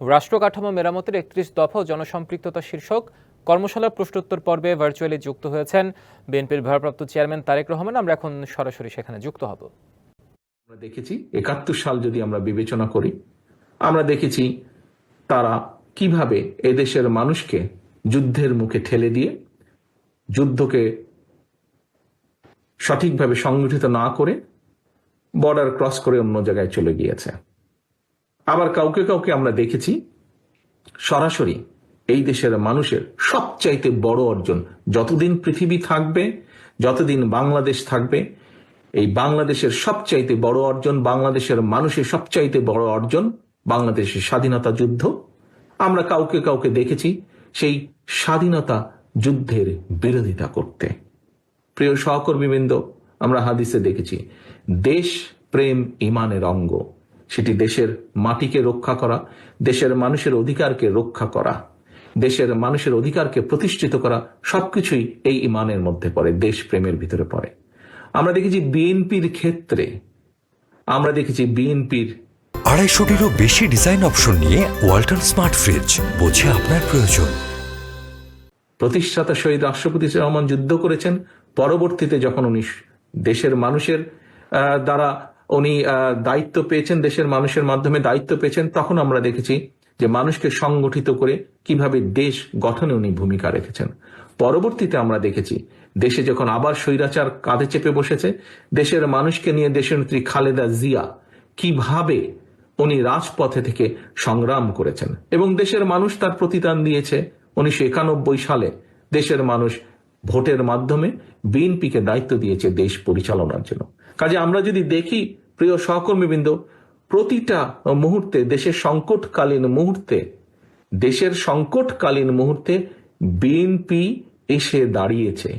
রাষ্ট্র কাঠামো মেরামতের একত্রিশ দফা জনসম্পৃক্ততা শীর্ষক কর্মশালার প্রশ্নোত্তর পর্বে ভার্চুয়ালি যুক্ত হয়েছেন বিএনপির ভারপ্রাপ্ত চেয়ারম্যান তারেক রহমান। আমরা এখন সরাসরি সেখানে যুক্ত হব। আমরা দেখেছি একাত্তর সাল যদি আমরা বিবেচনা করি, আমরা দেখেছি তারা কীভাবে এদেশের মানুষকে যুদ্ধের মুখে ঠেলে দিয়ে, যুদ্ধকে সঠিকভাবে সংগঠিত না করে বর্ডার ক্রস করে অন্য জায়গায় চলে গিয়েছে। আবার কাউকে কাউকে আমরা দেখেছি, সরাসরি এই দেশের মানুষের সবচাইতে বড় অর্জন, যতদিন পৃথিবী থাকবে, যতদিন বাংলাদেশ থাকবে, এই বাংলাদেশের সবচাইতে বড় অর্জন, বাংলাদেশের মানুষের সবচাইতে বড় অর্জন, বাংলাদেশের স্বাধীনতা যুদ্ধ। আমরা কাউকে কাউকে দেখেছি সেই স্বাধীনতা যুদ্ধের বিরোধিতা করতে। প্রিয় সহকর্মীবৃন্দ, আমরা হাদিসে দেখেছি, দেশ, প্রেম, ইমানের অঙ্গ। সেটি দেশের মাটিকে রক্ষা করা দেশের মানুষের অধিকারকে রক্ষা করা দেশের মানুষের অধিকারকে প্রতিষ্ঠিত করা সবকিছুই এই ইমানের মধ্যে পড়ে দেশ প্রেমের ভিতরে পড়ে। আমরা দেখেছি বিএনপির ক্ষেত্রে আমরা দেখেছি বিএনপির আড়াইশোটিরও বেশি ডিজাইন অপশন নিয়ে ওয়াল্টন স্মার্ট ফ্রিজ বোঝে আপনার প্রয়োজন। প্রতিষ্ঠাতা শহীদ রাষ্ট্রপতি রহমান যুদ্ধ করেছেন পরবর্তীতে যখন উনি দেশের মানুষের দ্বারা উনি দায়িত্ব পেয়েছেন দেশের মানুষের মাধ্যমে, দায়িত্ব পেয়েছেন, তখন আমরা দেখেছি যে মানুষকে সংগঠিত করে কীভাবে দেশ গঠনে উনি ভূমিকা রেখেছেন। পরবর্তীতে আমরা দেখেছি, দেশে যখন আবার স্বৈরাচার কাঁধে চেপে বসেছে, দেশের মানুষকে নিয়ে দেশের নেত্রী খালেদা জিয়া কীভাবে উনি রাজপথে থেকে সংগ্রাম করেছেন এবং দেশের মানুষ তার প্রতিদান দিয়েছে, উনিশশো একানব্বই সালে দেশের মানুষ ভোটের মাধ্যমে বিএনপিকে দায়িত্ব দিয়েছে দেশ পরিচালনার জন্য। কাজে আমরা যদি দেখি, প্রিয় সহকর্মীবৃন্দ, প্রতিটা মুহূর্তে দেশের সংকটকালীন মুহূর্তে, দেশের সংকটকালীন মুহূর্তে বিএনপি এসে দাঁড়িয়েছে।